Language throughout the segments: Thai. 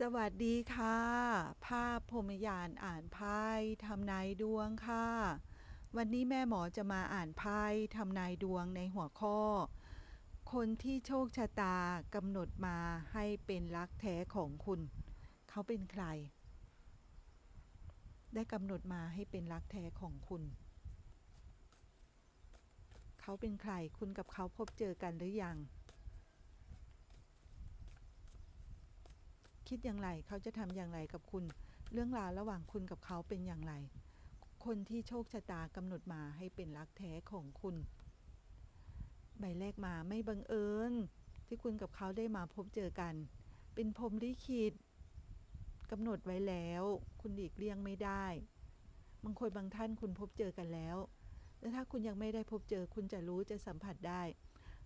สวัสดีค่ะ ภาพพรมยานอ่านไพ่ทำนายดวงค่ะ วันนี้แม่หมอจะมาอ่านไพ่ทำนายดวงในหัวข้อ คนที่โชคชะตากำหนดมาให้เป็นรักแท้ของคุณ เขาเป็นใคร ได้กำหนดมาให้เป็นรักแท้ของคุณ เขาเป็นใครคุณกับเขาพบเจอกันหรือยัง คิดอย่างไรเขาจะทำอย่างไรกับคุณ เรื่องราวระหว่างคุณกับเขาเป็นอย่างไร คนที่โชคชะตากำหนดมาให้เป็นรักแท้ของคุณ ใบแรกมาไม่บังเอิญที่คุณกับเขาได้มาพบเจอกัน เป็นพรหมลิขิตกำหนดไว้แล้ว คุณหลีกเลี่ยงไม่ได้บางคนบางท่านคุณพบเจอกันแล้วแล้วถ้าคุณยังไม่ได้พบเจอคุณจะรู้จะสัมผัสได้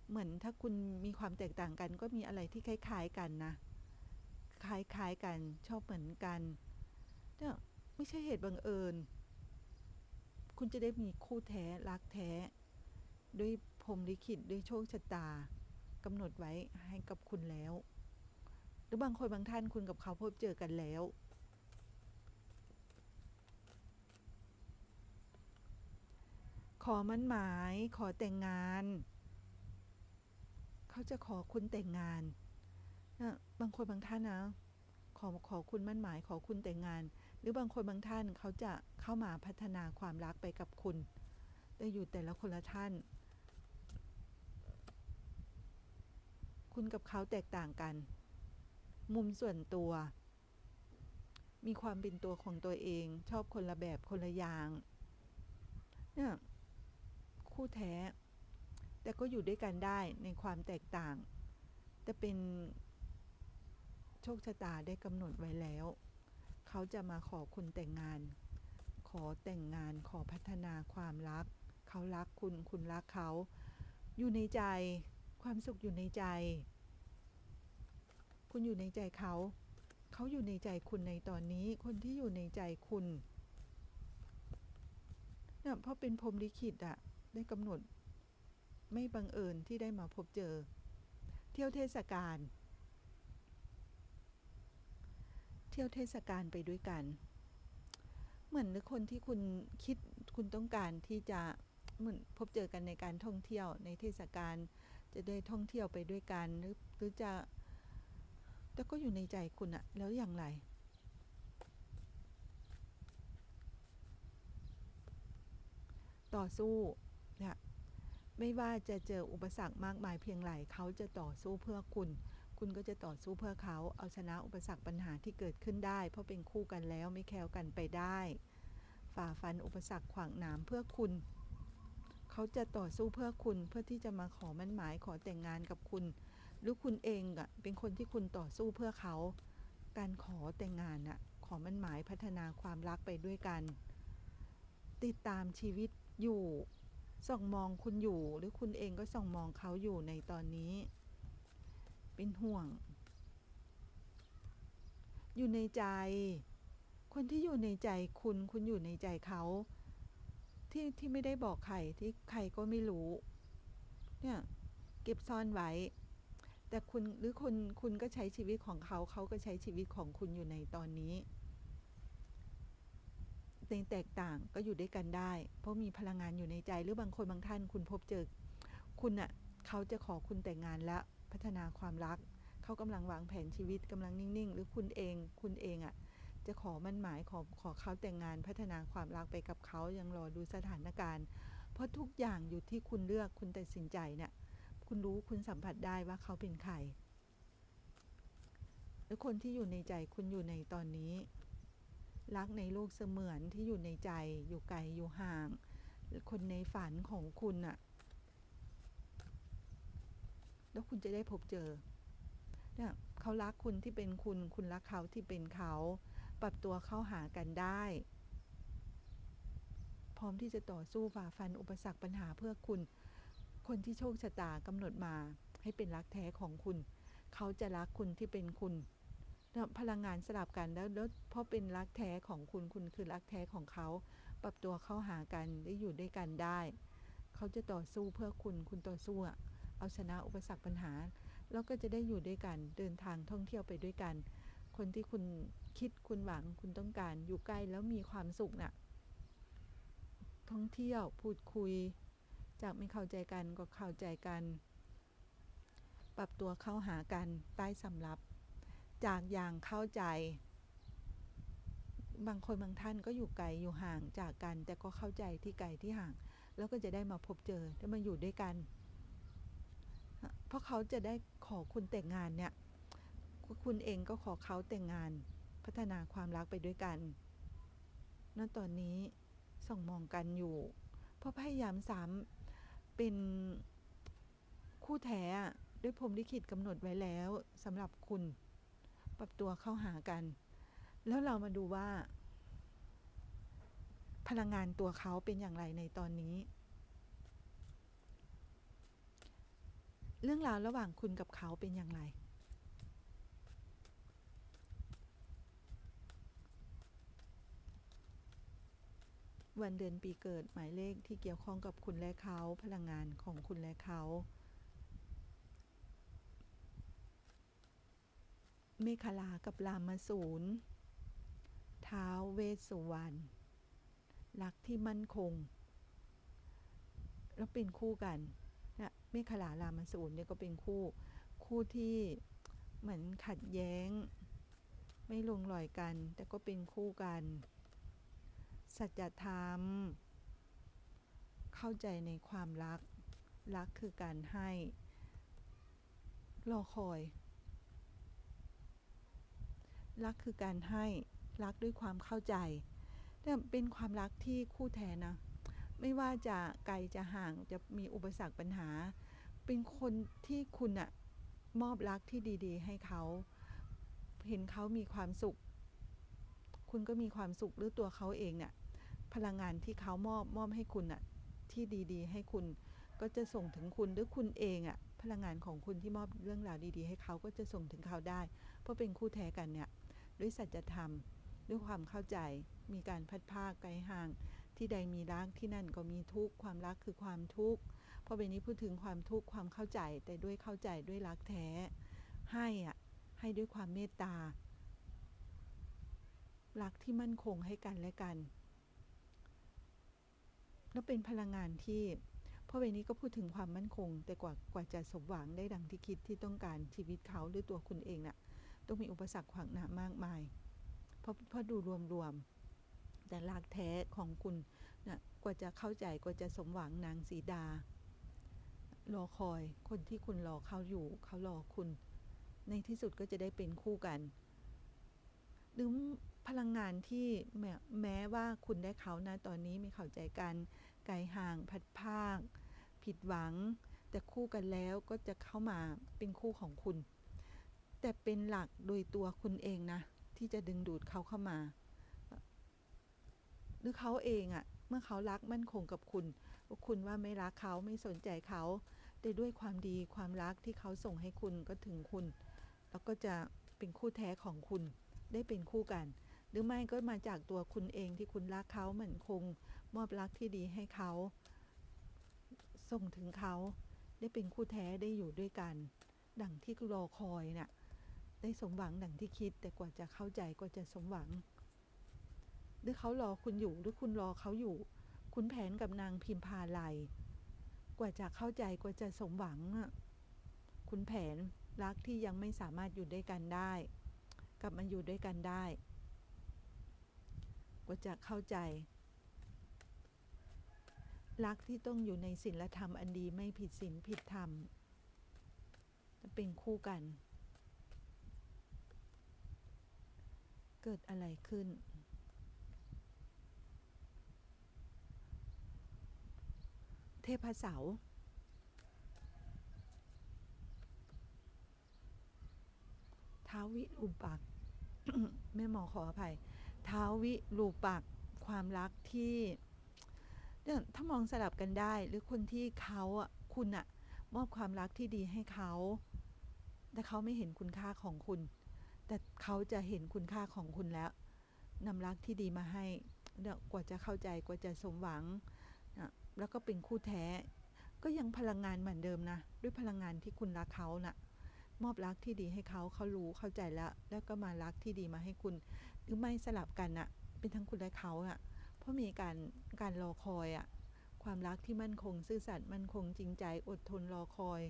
เหมือนถ้าคุณมีความแตกต่างกันก็มีอะไรที่คล้าย ๆ กันนะ คล้ายๆกันชอบเหมือนกันเนี่ยไม่ใช่เหตุบังเอิญ คุณจะได้มีคู่แท้รักแท้ ด้วยพรมลิขิตด้วยโชคชะตากำหนดไว้ให้กับคุณแล้ว หรือบางคนบางท่านคุณกับเขาพบเจอกันแล้ว ขอมั่นหมาย ขอแต่งงาน เขาจะขอคุณแต่งงาน นะบางคนบางท่านนะ ขอขอคุณมั่นหมายขอคุณแต่งงาน หรือบางคนบางท่านเขาจะเข้ามาพัฒนาความรักไปกับคุณ แต่อยู่แต่ละคนละท่าน คุณกับเขาแตกต่างกัน มุมส่วนตัว มีความเป็นตัวของตัวเอง ชอบคนละแบบคนละอย่างเนี่ยคู่แท้ แต่ก็อยู่ด้วยกันได้ในความแตกต่าง แต่เป็น โชคชะตาได้กำหนดไว้แล้ว เขาจะมาขอคุณแต่งงาน ขอแต่งงานขอพัฒนาความรัก เขารักคุณคุณรักเขา อยู่ในใจความสุขอยู่ในใจ คุณอยู่ในใจเขา เขาอยู่ในใจคุณในตอนนี้ คนที่อยู่ในใจคุณเนี่ยเพราะเป็นพรมลิขิตอะได้กำหนด ไม่บังเอิญที่ได้มาพบเจอ เที่ยวเทศกาล เที่ยวเทศกาลไปด้วยกัน เหมือนคนที่คุณคิดคุณต้องการที่จะเหมือนพบเจอกันในการท่องเที่ยวในเทศกาลจะได้ท่องเที่ยวไปด้วยกันหรือหรือจะแต่ก็อยู่ในใจคุณอะแล้วอย่างไรต่อสู้เนี่ยไม่ว่าจะเจออุปสรรคมากมายเพียงไรเขาจะต่อสู้เพื่อคุณ คุณก็จะต่อสู้เพื่อเขาเอาชนะอุปสรรคปัญหาที่เกิดขึ้นได้ เพราะเป็นคู่กันแล้วไม่แคล้วกันไปได้ ฝ่าฟันอุปสรรคขวางหนามเพื่อคุณ เขาจะต่อสู้เพื่อคุณเพื่อที่จะมาขอมั่นหมายขอแต่งงานกับคุณ หรือคุณเองอะเป็นคนที่คุณต่อสู้เพื่อเขา การขอแต่งงานอะขอมั่นหมายพัฒนาความรักไปด้วยกัน ติดตามชีวิตอยู่ส่องมองคุณอยู่หรือคุณเองก็ส่องมองเขาอยู่ในตอนนี้ เป็นห่วง อยู่ในใจ คนที่อยู่ในใจคุณคุณอยู่ในใจเขาที่ที่ไม่ได้บอกใครที่ใครก็ไม่รู้ เนี่ย เก็บซ่อนไว้ แต่คุณหรือคุณคุณก็ใช้ชีวิตของเขาเขาก็ใช้ชีวิตของคุณอยู่ในตอนนี้ในแตกต่างก็อยู่ด้วยกันได้ เพราะมีพลังงานอยู่ในใจหรือบางคนบางท่านคุณพบเจอ คุณอะ่ะ เขาจะขอคุณแต่งงานและ พัฒนาความรัก เขากำลังวางแผนชีวิตกำลังนิ่ง ๆ หรือคุณเองคุณเองอะ่ะจะขอมั่นหมายขอขอเขาแต่งงานพัฒนาความรักไปกับเขายังรอดูสถานการณ์ เพราะทุกอย่างอยู่ที่คุณเลือกคุณตัดสินใจเนี่ยคุณรู้คุณสัมผัสได้ว่าเขาเป็นใครแล้วคนที่อยู่ในใจคุณอยู่ในตอนนี้ รักในโลกเสมือนที่อยู่ในใจอยู่ไกลอยู่ห่าง คนในฝันของคุณอะ แล้วคุณจะได้พบเจอเนี่ยเขารักคุณที่เป็นคุณ คุณรักเขาที่เป็นเขา ปรับตัวเข้าหากันได้ พร้อมที่จะต่อสู้ฝ่าฟันอุปสรรคปัญหาเพื่อคุณ คนที่โชคชะตากำหนดมาให้เป็นรักแท้ของคุณ เขาจะรักคุณที่เป็นคุณพลังงานสลับกันแล้วเพราะเป็นรักแท้ของคุณคุณคือรักแท้ของเขา ปรับตัวเข้าหากันได้อยู่ด้วยกันได้ เขาจะต่อสู้เพื่อคุณคุณต่อสู้อะ เอาชนะอุปสรรคปัญหา แล้วก็จะได้อยู่ด้วยกันเดินทางท่องเที่ยวไปด้วยกัน คนที่คุณคิดคุณหวังคุณต้องการอยู่ใกล้แล้วมีความสุขน่ะ ท่องเที่ยวพูดคุย จากไม่เข้าใจกันก็เข้าใจกัน ปรับตัวเข้าหากันใต้สำรับ จากอย่างเข้าใจ บางคนบางท่านก็อยู่ไกลอยู่ห่างจากกัน แต่ก็เข้าใจที่ไกลที่ห่าง แล้วก็จะได้มาพบเจอได้มาอยู่ด้วยกัน เพราะเขาจะได้ขอคุณแต่งงานเนี่ยคุณเองก็ขอเขาแต่งงานพัฒนาความรักไปด้วยกันณตอนนี้ส่องมองกันอยู่ เพราะพยายามสามเป็นคู่แท้ด้วยพรมลิขิตกำหนดไว้แล้วสำหรับคุณ ปรับตัวเข้าหากัน แล้วเรามาดูว่า พลังงานตัวเขาเป็นอย่างไรในตอนนี้ เรื่องราวระหว่างคุณกับเขาเป็นอย่างไร วันเดือนปีเกิดหมายเลขที่เกี่ยวข้องกับคุณและเขา พลังงานของคุณและเขาเมฆลากับรามสูรท้าวเวสสุวรรณรักที่มั่นคง แล้วเป็นคู่กัน นะเมฆลารามสูรเนี่ยก็เป็นคู่คู่ที่เหมือนขัดแย้ง ไม่ลงรอยกัน แต่ก็เป็นคู่กัน สัจธรรม เข้าใจในความรัก รักคือการให้ รอคอย รักคือการให้ รักด้วยความเข้าใจ แต่เป็นความรักที่คู่แท้นะ ไม่ว่าจะไกลจะห่างจะมีอุปสรรคปัญหา เป็นคนที่คุณอะมอบรักที่ดีๆ ให้เขา เห็นเขามีความสุข คุณก็มีความสุขหรือตัวเขาเองเนี่ยพลังงานที่เขามอบมอบให้คุณอะที่ดีๆ ให้คุณก็จะส่งถึงคุณหรือคุณเองอะพลังงานของคุณที่มอบเรื่องราวดี ๆ ให้เขาก็จะส่งถึงเขาได้ เพราะเป็นคู่แท้กันเนี่ยด้วยสัจธรรม ด้วยความเข้าใจมีการพัดภาคไกลห่าง ที่ใดมีรักที่นั่นก็มีทุกข์ความรักคือความทุกข์เพราะเบนนี้พูดถึงความทุกข์ความเข้าใจแต่ด้วยเข้าใจด้วยรักแท้ ให้อะให้ด้วยความเมตตารักที่มั่นคงให้กันและกัน แล้วเป็นพลังงานที่พราะเวนี้ก็พูดถึงความมั่นคง แต่กว่ากว่าจะสมหวังได้ดังที่คิดที่ต้องการชีวิตเขาหรือตัวคุณเองน่ะ ต้องมีอุปสรรคขวางหน้ามากมายเพราะพราะดูรวมๆ แต่รากแท้ของคุณนะกว่าจะเข้าใจกว่าจะสมหวังนางสีดา รอคอยคนที่คุณรอเขาอยู่เขารอคุณ ในที่สุดก็จะได้เป็นคู่กันหรือพลังงานที่แม้แม้ว่าคุณได้เขานะตอนนี้ม่เข้าใจกันไกลห่างพัดภาค ผิดหวัง แต่คู่กันแล้วก็จะเข้ามาเป็นคู่ของคุณ แต่เป็นหลักโดยตัวคุณเองนะ ที่จะดึงดูดเขาเข้ามา หรือเขาเองอะเมื่อเขารักมั่นคงกับคุณว่าคุณว่าไม่รักเขาไม่สนใจเขา แต่ด้วยความดีความรักที่เขาส่งให้คุณก็ถึงคุณ แล้วก็จะเป็นคู่แท้ของคุณได้เป็นคู่กัน หรือไม่ก็มาจากตัวคุณเองที่คุณรักเขาเหมือนคง มอบรักที่ดีให้เขา ส่งถึงเขาได้เป็นคู่แท้ได้อยู่ด้วยกัน ดังที่รอคอยน่ะได้สมหวังดังที่คิดแต่กว่าจะเข้าใจกว่าจะสมหวัง หรือเขารอคุณอยู่หรือคุณรอเขาอยู่ คุณแผนกับนางพิมพาไลกว่าจะเข้าใจกว่าจะสมหวังคุณแผนรักที่ยังไม่สามารถอยู่ด้วยกันได้ กลับมาอยู่ด้วยกันได้ กว่าจะเข้าใจ รักที่ต้องอยู่ในศีลธรรมอันดีไม่ผิดศีลผิดธรรมจะเป็นคู่กัน เกิดอะไรขึ้น เทพเสาท้าววิรูปักแม่หมอขออภัยท้าววิรูปักความรักที่เนี่ยถ้ามองสลับกันได้หรือคนที่เขาอะคุณอะมอบความรักที่ดีให้เขา แต่เขาไม่เห็นคุณค่าของคุณ แต่เขาจะเห็นคุณค่าของคุณแล้วนำรักที่ดีมาให้เนี่ยกว่าจะเข้าใจกว่าจะสมหวัง แล้วก็เป็นคู่แท้ ก็ยังพลังงานเหมือนเดิมนะ ด้วยพลังงานที่คุณรักเขานะ่ะ มอบรักที่ดีให้เขาเขารู้เข้าใจแล้ว แล้วก็มารักที่ดีมาให้คุณ หรือไม่สลับกันอะเป็นทั้งคุณและเขาอะเพราะมีการการรอคอยอะความรักที่มั่นคงซื่อสัตย์มั่นคงจริงใจอดทนรอคอย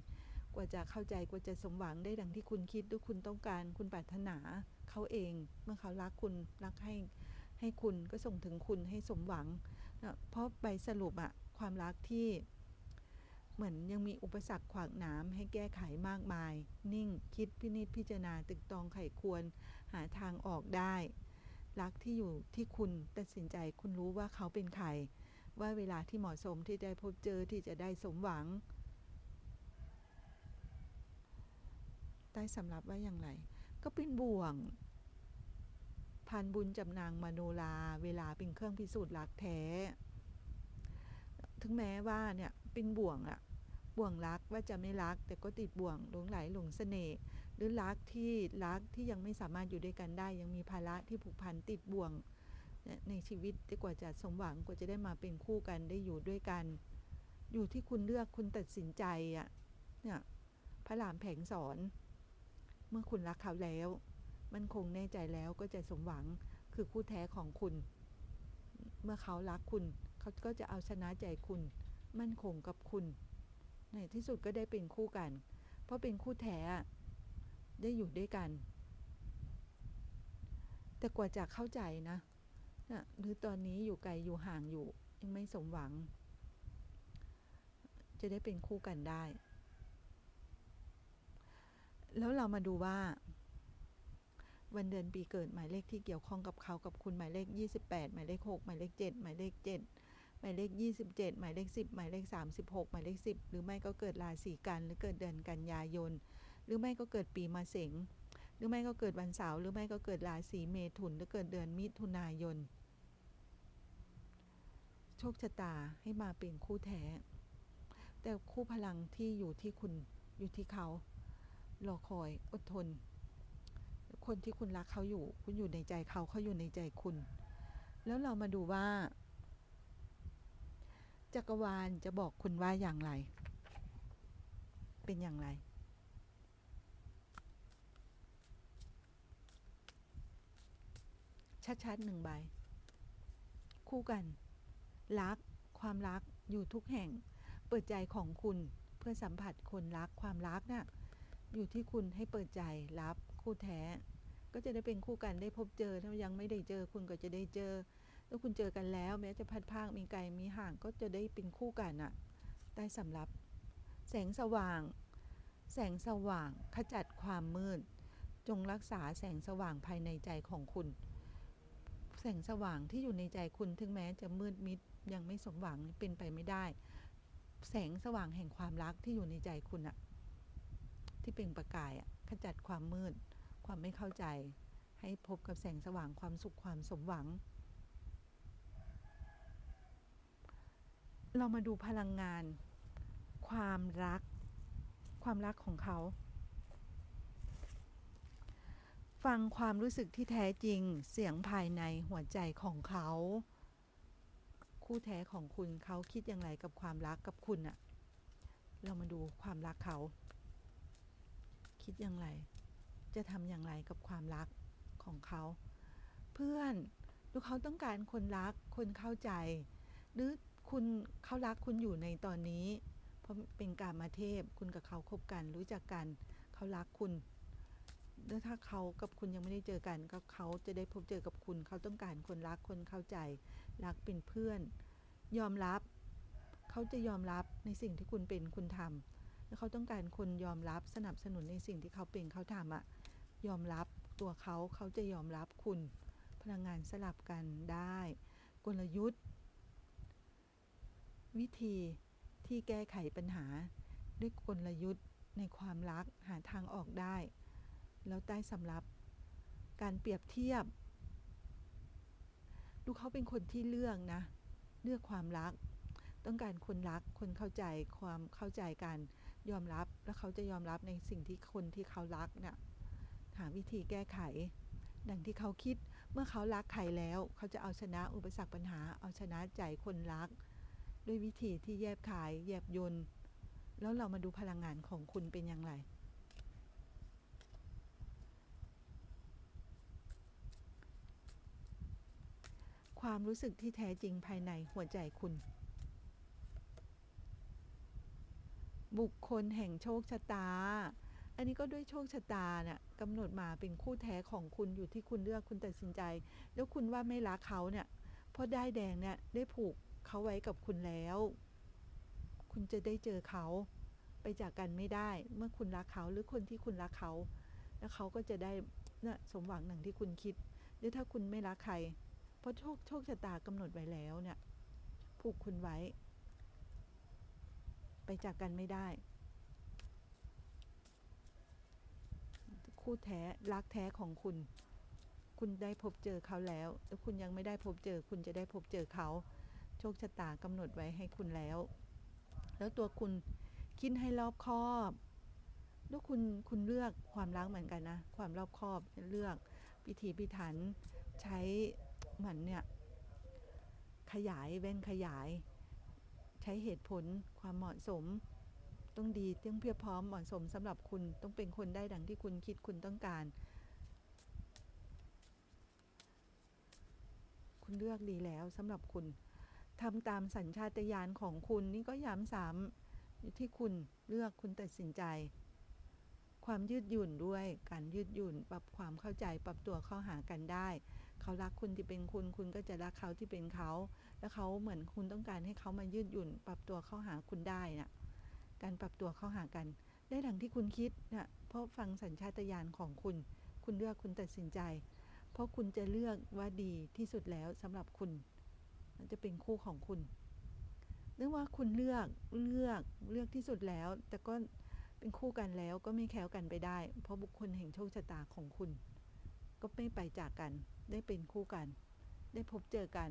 กว่าจะเข้าใจกว่าจะสมหวังได้ดังที่คุณคิดหรือคุณต้องการคุณปรารถนาเขาเอง เมื่อเขารักคุณรักให้ให้คุณก็ส่งถึงคุณให้สมหวังนะเพราะใบสรุปอะ ความรักที่เหมือนยังมีอุปสรรคขวางหน้ำให้แก้ไขมากมาย นิ่งคิดพินิจพิจารณาตึกตองไขควรหาทางออกได้ รักที่อยู่ที่คุณตัดสินใจคุณรู้ว่าเขาเป็นใคร ว่าเวลาที่เหมาะสมที่ได้พบเจอที่จะได้สมหวัง ใต้สำรับว่าอย่างไร ก็เป็นบ่วงพันบุญจำนางมโนลา เวลาเป็นเครื่องพิสูจน์รักแท้ ถึงแม้ว่าเนี่ยเป็นบ่วงอะบ่วงรักว่าจะไม่รัก แต่ก็ติดบ่วงหลงไหลหลงเสน่ห์หรือรักที่รักที่ยังไม่สามารถอยู่ด้วยกันได้ ยังมีภาระที่ผูกพันติดบ่วงในชีวิตที่กว่าจะสมหวังกว่าจะได้มาเป็นคู่กันได้อยู่ด้วยกัน อยู่ที่คุณเลือกคุณตัดสินใจอะเนี่ยพระรามแผงสอน เมื่อคุณรักเขาแล้ว มันคงแน่ใจแล้วก็จะสมหวังคือคู่แท้ของคุณ เมื่อเขารักคุณ เขาก็จะเอาชนะใจคุณ มั่นคงกับคุณ ในที่สุดก็ได้เป็นคู่กัน เพราะเป็นคู่แท้ได้อยู่ด้วยกัน แต่กว่าจะเข้าใจนะนะหรือตอนนี้อยู่ไกลอยู่ห่างอยู่ยังไม่สมหวัง จะได้เป็นคู่กันได้ แล้วเรามาดูว่า วันเดือนปีเกิดหมายเลขที่เกี่ยวข้องกับเขากับคุณหมายเลข 28 หมายเลข 6 หมายเลข 7 หมายเลข 7 หมายเลข 27 หมายเลข 10 หมายเลข 36 หมายเลข 10 หรือไม่ก็เกิดราศีกันหรือเกิดเดือนกันยายน หรือไม่ก็เกิดปีมะเสงหรือไม่ก็เกิดวันเสาร์หรือไม่ก็เกิดราศีเมถุนหรือเกิดเดือนมิถุนายน โชคชะตาให้มาเป็นคู่แท้ แต่คู่พลังที่อยู่ที่คุณอยู่ที่เขารอคอยอดทน คนที่คุณรักเขาอยู่ คุณอยู่ในใจเขาเขาอยู่ในใจคุณ แล้วเรามาดูว่า จักรวาลจะบอกคุณว่าอย่างไร เป็นอย่างไร ชัดๆหนึ่งใบ คู่กัน รัก ความรักอยู่ทุกแห่ง เปิดใจของคุณเพื่อสัมผัสคนรักความรักน่ะอยู่ที่คุณให้เปิดใจรับคู่แท้ ก็จะได้เป็นคู่กันได้พบเจอถ้ายังไม่ได้เจอคุณก็จะได้เจอ ถ้าคุณเจอกันแล้ว แม้จะพัดพากมีไกลมีห่างก็จะได้เป็นคู่กันอะได้สำรับ แสงสว่าง แสงสว่าง ขจัดความมืด จงรักษาแสงสว่างภายในใจของคุณ แสงสว่างที่อยู่ในใจคุณถึงแม้จะมืดมิดยังไม่สมหวังเป็นไปไม่ได้ แสงสว่างแห่งความรักที่อยู่ในใจคุณอะที่เปล่งประกายอะขจัดความมืด ความไม่เข้าใจ ให้พบกับแสงสว่างความสุขความสมหวัง เรามาดูพลังงาน ความรัก ความรักของเขา ฟังความรู้สึกที่แท้จริงเสียงภายในหัวใจของเขา คู่แท้ของคุณเขาคิดอย่างไรกับความรักกับคุณอะเรามาดูความรักเขา คิดอย่างไร จะทำอย่างไรกับความรักของเขา เพื่อนดูเขาต้องการคนรักคนเข้าใจ หรือ คุณเขารักคุณอยู่ในตอนนี้ เพราะเป็นการมาเทพคุณกับเขาคบกันรู้จักกันเขารักคุณแล้วถ้าเขากับคุณยังไม่ได้เจอกัน ก็เขาจะได้พบเจอกับคุณ เขาต้องการคนรักคนเข้าใจ รักเป็นเพื่อน ยอมรับ เขาจะยอมรับในสิ่งที่คุณเป็นคุณทำแล้วเขาต้องการคนยอมรับสนับสนุนในสิ่งที่เขาเป็นเขาทำอะยอมรับตัวเขาเขาจะยอมรับคุณ พลังงานสลับกันได้ กลยุทธ์ วิธีที่แก้ไขปัญหา ด้วยกลยุทธ์ในความรักหาทางออกได้ แล้วใต้สำรับ การเปรียบเทียบ ดูเขาเป็นคนที่เลือกนะ เลือกความรัก ต้องการคนรัก คนเข้าใจความเข้าใจกันยอมรับแล้วเขาจะยอมรับในสิ่งที่คนที่เขารักเนี่ยหาวิธีแก้ไข ดังที่เขาคิดเมื่อเขารักใครแล้ว เขาจะเอาชนะอุปสรรคปัญหา เอาชนะใจคนรัก ด้วยวิธีที่แยบขาย แยบยนต์แล้วเรามาดูพลังงานของคุณเป็นอย่างไร ความรู้สึกที่แท้จริงภายในหัวใจคุณ บุคคลแห่งโชคชะตา อันนี้ก็ด้วยโชคชะตาเนะ่ยกำหนดมาเป็นคู่แท้ของคุณอยู่ที่คุณเลือกคุณตัดสินใจ แล้วคุณว่าไม่รักเขาเนี่ยเพราะได้แดงเนี่ยได้ผูก เขาไว้กับคุณแล้ว คุณจะได้เจอเขา ไปจากกันไม่ได้ เมื่อคุณรักเขาหรือคนที่คุณรักเขา แล้วเขาก็จะได้นะสมหวังหนังที่คุณคิด หรือถ้าคุณไม่รักใคร เพราะโชคโชคชะตากำหนดไว้แล้วเนี่ยผูกคุณไว้ ไปจากกันไม่ได้ คู่แท้รักแท้ของคุณ คุณได้พบเจอเขาแล้วแล้วคุณยังไม่ได้พบเจอ คุณจะได้พบเจอเขา โชคชะตากำหนดไว้ให้คุณแล้ว แล้วตัวคุณคิดให้รอบคอบแล้วคุณคุณเลือกความรักเหมือนกันนะ ความรอบคอบเลือกพิธีพิถันใช้เหมือนเนี่ย ขยายเว้นขยาย ใช้เหตุผลความเหมาะสม ต้องดีต้องเพียบพร้อมเหมาะสมสำหรับคุณต้องเป็นคนได้ดังที่คุณคิดคุณต้องการ คุณเลือกดีแล้วสำหรับคุณ ทำตามสัญชาตญาณของคุณนี่ก็ย้ำซ้ำที่คุณเลือกคุณตัดสินใจ ความยืดหยุ่นด้วยการยืดหยุ่นปรับความเข้าใจปรับตัวเข้าหากันได้ เขารักคุณที่เป็นคุณ คุณก็จะรักเขาที่เป็นเขา แล้วเขาเหมือนคุณต้องการให้เขามายืดหยุ่น ปรับตัวเข้าหาคุณได้น่ะการปรับตัวเข้าหากัน ได้ดังที่คุณคิดนะเพราะฟังสัญชาตญาณของคุณ คุณเลือกคุณตัดสินใจ เพราะคุณจะเลือกว่าดีที่สุดแล้วสำหรับคุณ มันจะเป็นคู่ของคุณเนื่องว่าคุณเลือกเลือกเลือกที่สุดแล้ว แต่ก็เป็นคู่กันแล้วก็ไม่แค้วกันไปได้ เพราะบุคคลแห่งโชคชะตาของคุณ ก็ไม่ไปจากกัน ได้เป็นคู่กัน ได้พบเจอกัน